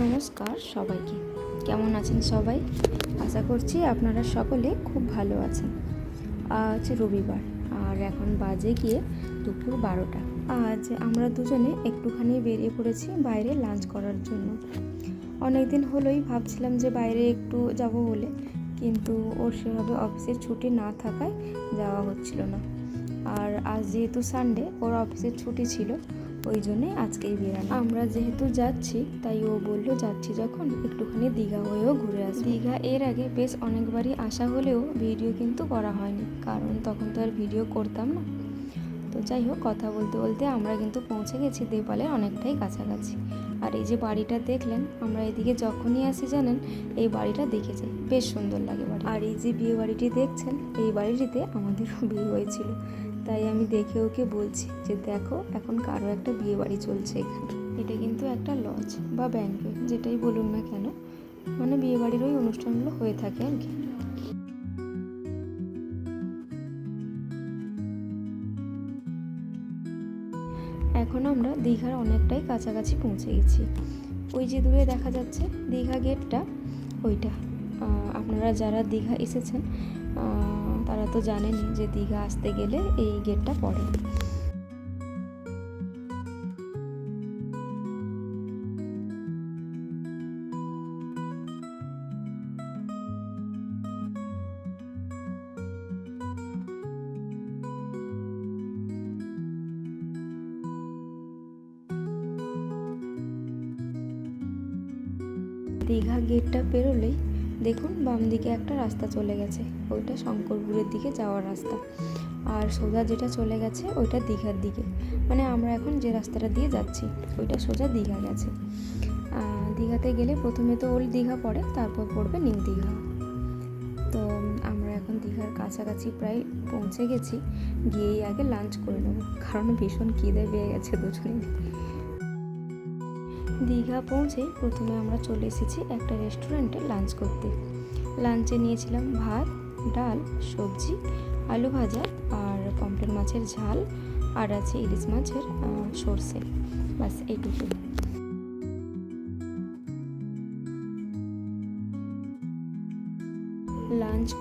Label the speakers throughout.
Speaker 1: নমস্কার সবাইকে। কেমন আছেন সবাই? আশা করছি আপনারা সকলে খুব ভালো আছেন। আজ রবিবার, আর এখন বাজে গিয়ে দুপুর বারোটা। আজ আমরা দুজনে একটুখানি বেরিয়ে পড়েছি বাইরে লাঞ্চ করার জন্য। অনেক দিন হলোই ভাবছিলাম যে বাইরে একটু যাব বলে, কিন্তু ওর সেভাবে অফিসের ছুটি না থাকায় যাওয়া হচ্ছিল না। আর আজ যেহেতু সানডে ওর অফিসের ছুটি ছিল ওই জন্যে আজকেই বেরানো। আমরা যেহেতু যাচ্ছি তাই ও বলল যাচ্ছি যখন একটুখানি দীঘা হয়েও ঘুরে আসি দীঘা এর আগে বেশ অনেকবারই আসা হলেও ভিডিও কিন্তু করা হয়নি কারণ তখন তো আর ভিডিও করতাম না। তো যাই হোক কথা বলতে বলতে আমরা কিন্তু পৌঁছে গেছি দেপালের অনেকটাই কাছাকাছি। আর এই যে বাড়িটা দেখলেন আমরা এদিকে যখনই আসি জানেন এই বাড়িটা দেখে যাই বেশ সুন্দর লাগে বাড়ি আর এই যে বিয়ে বাড়িটি দেখছেন এই বাড়িটিতে আমাদেরও বিয়ে হয়েছিল। তাই আমি দেখে ওকে বলছি যে দেখো, এখন কারও একটা বিয়ে বাড়ি চলছে এখানে। এটা কিন্তু একটা লজ বা ব্যাংকে যেটাই বলুন না কেন। মানে বিয়ে বাড়ির ওই অনুষ্ঠানগুলো হয়ে থাকে আর কি। এখন আমরা দীঘার অনেকটাই কাছাকাছি পৌঁছে গেছি। ওই যে দূরে দেখা যাচ্ছে দীঘা গেটটা ওইটা। আপনারা যারা দীঘা এসেছেন তারা তো জানেনই যে দীঘা আসতে গেলে এই গেটটা পড়ে। দীঘা গেটটা পেরোলেই দেখুন, বাম দিকে একটা রাস্তা চলে গেছে। ওইটা শঙ্করপুরের দিকে যাওয়ার রাস্তা। আর সোজা যেটা চলে গেছে, ওইটা দীঘার দিকে। মানে আমরা এখন যে রাস্তাটা দিয়ে যাচ্ছি, ওইটা সোজা দীঘা গেছে। দীঘাতে গেলে প্রথমে তো ওল্ড দীঘা পড়ে, তারপর পড়বে নিউ দীঘা। তো, আমরা এখন দীঘার কাছাকাছি প্রায় পৌঁছে গেছি, গিয়েই আগে লাঞ্চ করে নেব। কারণ ভীষণ খিদে পেয়ে গেছে দুজনেই দীঘা পৌঁছে প্রথমে আমরা চলে এসেছি একটা রেস্টুরেন্টে লাঞ্চ করতে। লাঞ্চে নিয়েছিলাম ভাত, ডাল, সবজি, আলু ভাজা আর পমফ্রেট মাছের ঝাল, আর আছে ইলিশ মাছের সর্ষে। বাস এইটুকু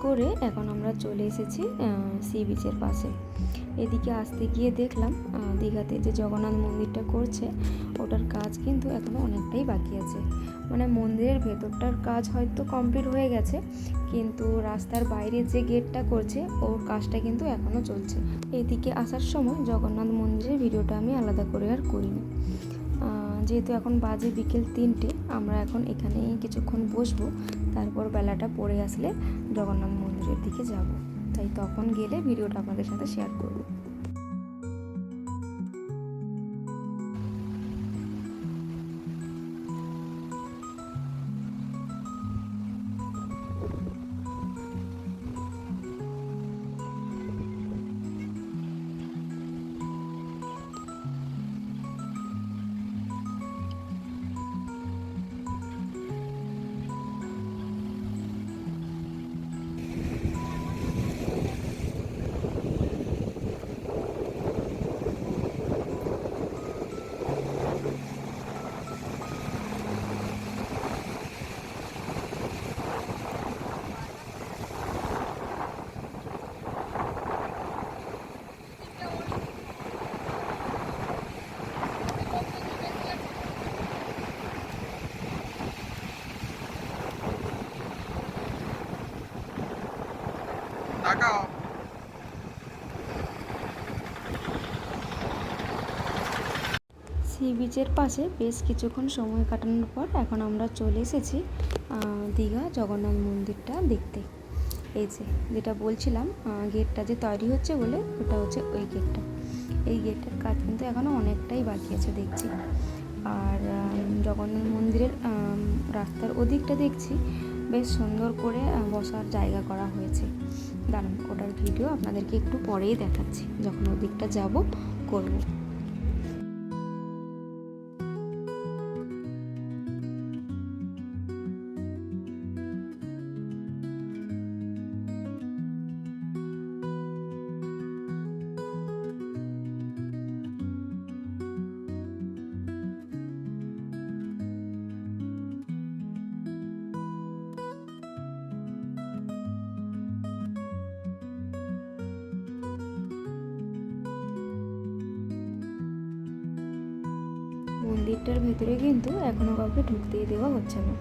Speaker 1: করে এখন আমরা চলে এসেছি সি বিচের পাশে। এদিকে আসতে গিয়ে দেখলাম দীঘাতে যে জগন্নাথ মন্দিরটা করছে, ওটার কাজ কিন্তু এখনও অনেকটাই বাকি আছে। মানে মন্দিরের ভেতরটার কাজ হয়তো কমপ্লিট হয়ে গেছে, কিন্তু রাস্তার বাইরে যে গেটটা করছে, ওর কাজটা কিন্তু এখনও চলছে। এদিকে আসার সময় জগন্নাথ মন্দিরের ভিডিওটা আমি আলাদা করে আর করিনি। যেহেতু এখন বাজে বিকেল তিনটে, আমরা এখন এখানেই কিছুক্ষণ বসবো। তারপর বেলাটা পড়ে আসলে জগন্নাথ মন্দিরের দিকে যাব। তাই তখন গেলে ভিডিওটা আপনাদের সাথে শেয়ার করব। সি বিচের পাশে বেশ কিছুক্ষণ সময় কাটানোর পর এখন আমরা চলে এসেছি দীঘা জগন্নাথ মন্দিরটা দেখতে। এই যে, যেটা বলছিলাম গেটটা যে তৈরি হচ্ছে বলে ওটা হচ্ছে ওই গেটটা। এই গেটের কাজ কিন্তু এখনও অনেকটাই বাকি আছে দেখছি। আর জগন্নাথ মন্দিরের রাস্তার ওদিকটা দেখছি বেশ সুন্দর করে বসার জায়গা করা হয়েছে। দাঁড়ান, ওটার ভিডিও আপনাদেরকে একটু পরেই দেখাচ্ছি। যখন ওদিকটা যাব, করব। মন্দিরটার ভেতরে কিন্তু এখনও কাউকে ঢুকতেই দেওয়া হচ্ছে না।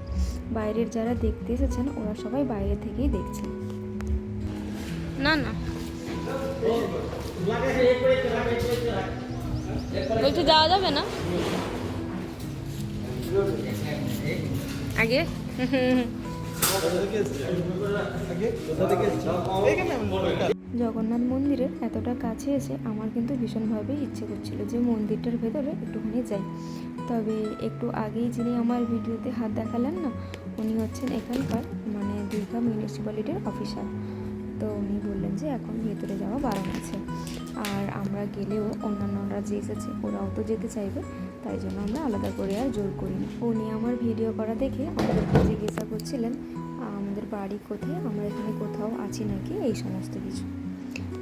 Speaker 1: বাইরের যারা দেখতে এসেছেন ওরা সবাই বাইরে থেকেই দেখছেন না না। বলছি যাওয়া যাবে না? আগে? জগন্নাথ মন্দিরের এতটা কাছে এসে আমার কিন্তু ভীষণভাবে ইচ্ছে করছিল যে মন্দিরটার ভেতরে একটুখানি যাই। তবে একটু আগেই যিনি আমার ভিডিওতে হাত দেখালেন না, উনি হচ্ছেন এখানকার মানে দীঘা মিউনিসিপ্যালিটির অফিসার তো উনি বললেন যে এখন ভেতরে যাওয়া বারণ আছে। আর আমরা গেলেও অন্যান্যরা যে এসেছে, ওরাও তো যেতে চাইবে, তাই জন্য আমরা আলাদা করে আর জোর করি উনি আমার ভিডিও করা দেখে আমাদেরকে জিজ্ঞাসা করছিলেন আমাদের বাড়ি কোথায়? আমরা এখানে কোথাও আছি নাকি? এই সমস্ত কিছু।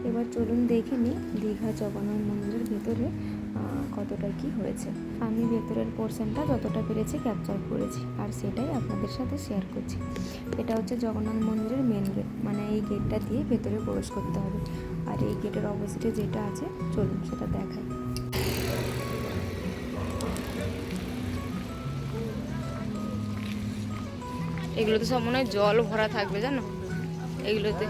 Speaker 1: এবার চলুন দেখে নিই দীঘা জগন্নাথ মন্দিরের ভেতরে কতটা কি হয়েছে। আমি ভেতরের পোর্শনটা যতটা পেরেছি ক্যাপচার করেছি, আর সেটাই আপনাদের সাথে শেয়ার করছি। এটা হচ্ছে জগন্নাথ মন্দিরের মেন গেট মানে এই গেটটা দিয়ে ভেতরে প্রবেশ করতে হবে। আর এই গেটের অপোজিটে যেটা আছে, চলুন সেটা দেখাই। এগুলোতে সব মনে হয় জল ভরা থাকবে, জানো? এগুলোতে।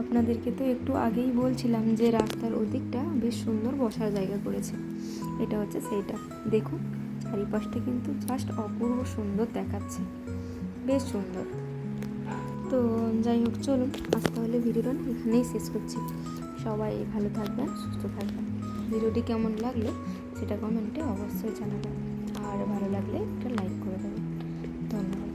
Speaker 1: আপনাদেরকে তো একটু আগেই বলছিলাম যে রাস্তার ওদিকটা বেশ সুন্দর বসার জায়গা করেছে। এটা হচ্ছে সেইটা। দেখুন, চারিপাশটা কিন্তু জাস্ট অপূর্ব সুন্দর দেখাচ্ছে। বেশ সুন্দর। তো যাই হোক, চলুন, আজ তাহলে ভিডিওটা এখানেই শেষ করছি। সবাই ভালো থাকবেন, সুস্থ থাকবেন। ভিডিওটি কেমন লাগল সেটা কমেন্টে অবশ্যই জানাবেন। আর ভালো লাগলে একটা লাইক করে দেবেন। ধন্যবাদ।